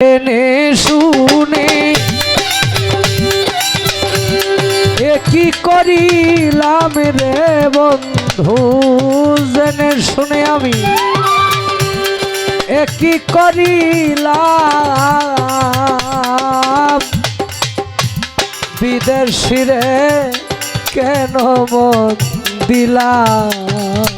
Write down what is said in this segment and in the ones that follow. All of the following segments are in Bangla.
এনে শুনে। কি করিলাম রে বন্ধু? জেনে শুনে আমি। কি করিলাম? বিদেশিরে কেন মন দিলাম?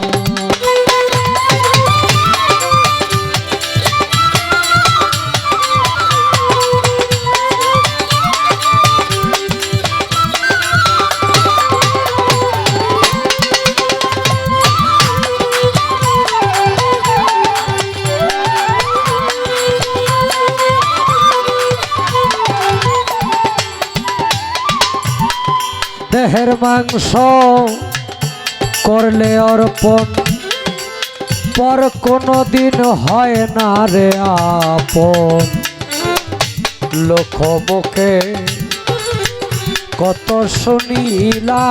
দেহের মাংস করলে অর্পণ, পর কোনো দিন হয় না রে আপন। লোক মুখে কত শুনিলাম,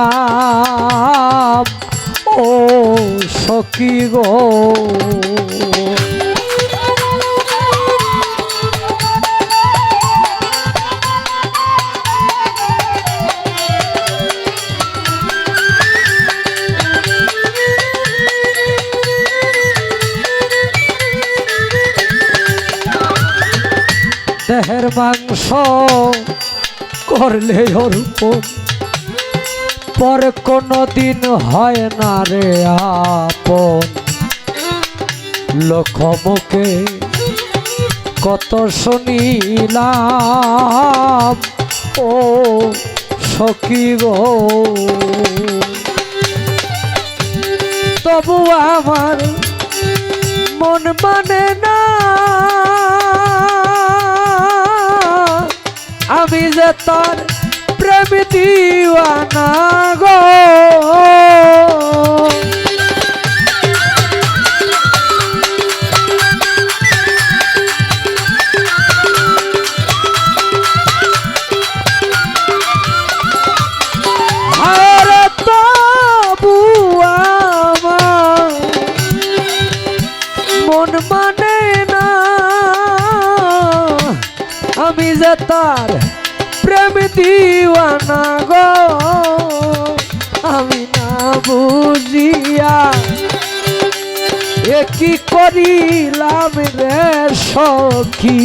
ও সখী গো। মাংস করলে অর্পণ পর কোনো দিন হয় না রে আপন। লোক মুখে কত শুনিলাম, ও গো। তবু আমার মন মানে না তার প্রেম দিওয়ানা গো। মন মানে না। তার দিওয়ানা গো, আমি না বুঝিয়া কি করিলাম রে সখী?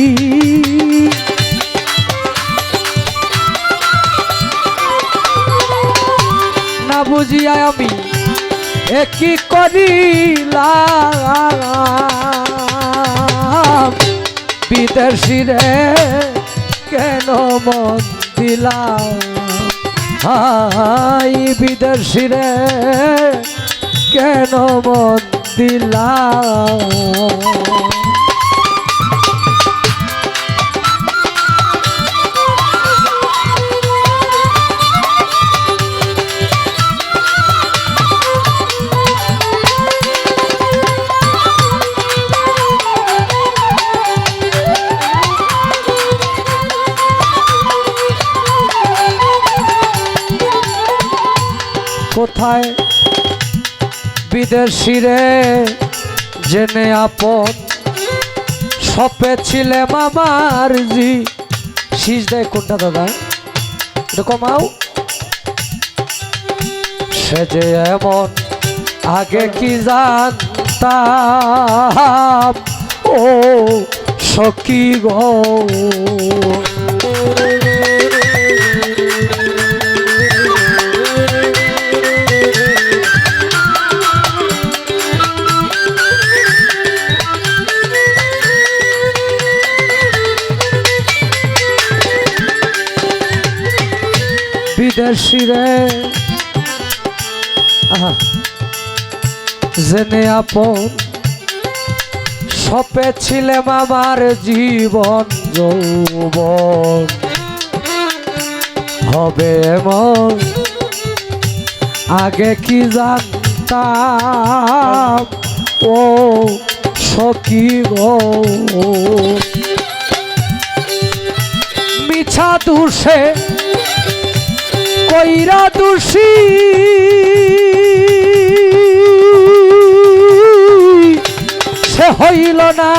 না বুঝিয়া আমি কি করিলাম? বিদেশি রে, কেন মন হাই বিদেশি রে কেন মন দিলাম? কোথায় বিদেশিরে জেনে আপন। সপে ছিলে মামার জি। শীষ দেয় কোনটা দাদা? এটা কমাও। সে যে এমন, আগে কি জানতাম? ও সখী গো। বিদেশি রে। জেনে আপন, সপে ছিলাম আমার জীবন, যৌবন। হবে এমন, আগে কি জানতাম? ও সখী গো। মিছা দুষে কইরা দোষী। সে হইল না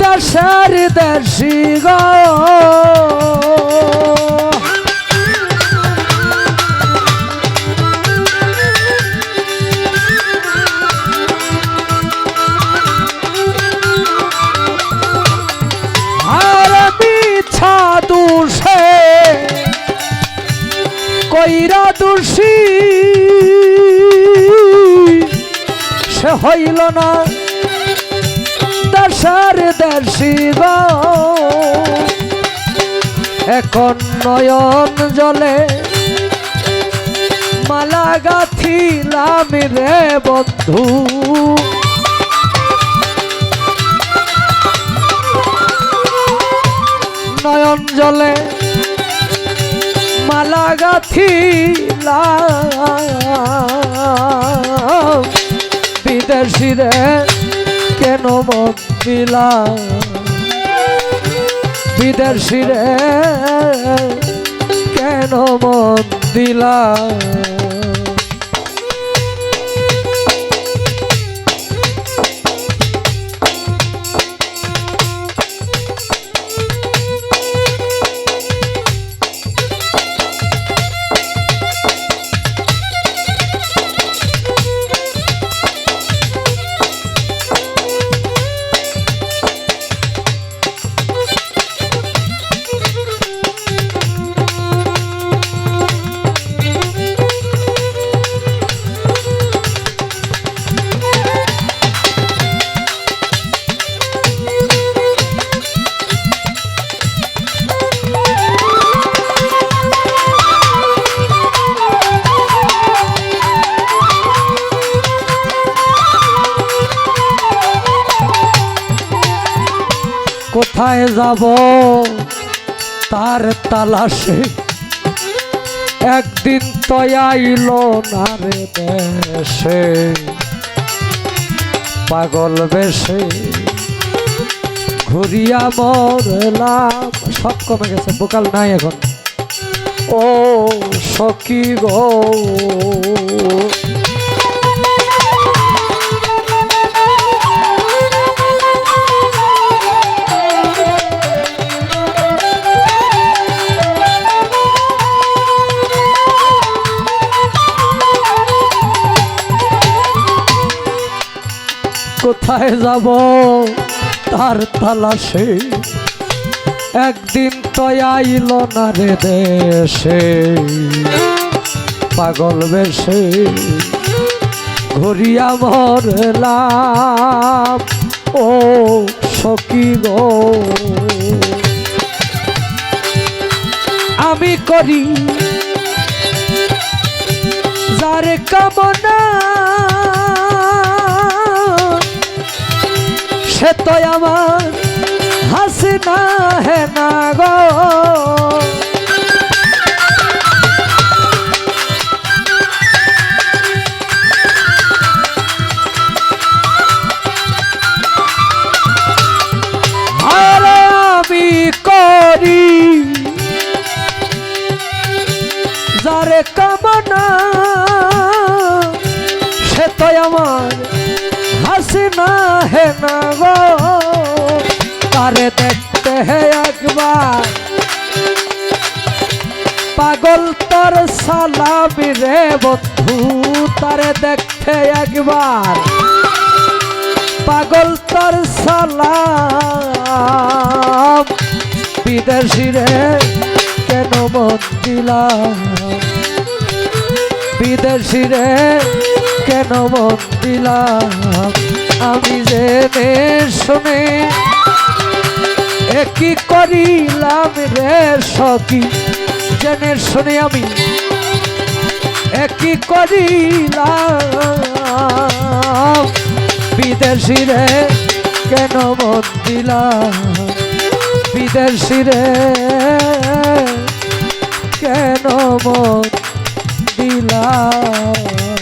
দেশের দেশি গো। হইল না। দেশের দেশি গো এখন নয়ন জলে মালা গাথিলাম রে বন্ধু। নয়ন জলে মালা গাথিলাম। বিদেশিরে কেন মত দিলাম বিদেশিরে কেন মত দিলাম কোথায় যাব? তার তালাশে একদিন তো আইল না রে দেশে। পাগল বেশে ঘুরিয়া মরলাম। সব কমে গেছে, বোকাল নাই এখন। ও সখী গো। কোথায় যাব? তার তালাশে। একদিন তো আইল না রে দেশে। পাগল বেশে। ঘুরিয়া মরলাম। ও গো আমি করি যার কামনা সে তো আমার হাসিনা হে না গো। করি যারে কামনা সে তো আমার হাসিনা হে না গো তারে দেখতে হে একবার পাগল তোর সালামি রে বন্ধু তারে দেখতে একবার। পাগল তোর সালাম বিদেশি রে কেন মন দিলাম? বিদেশি রে কেন মন দিলাম? আমি জেনে শুনে, একই করিলাম রে সখী। জেনে শুনে আমি, একই করিলাম। বিদেশি রে, কেন মন দিলাম বিদেশি রে, কেন মন দিলাম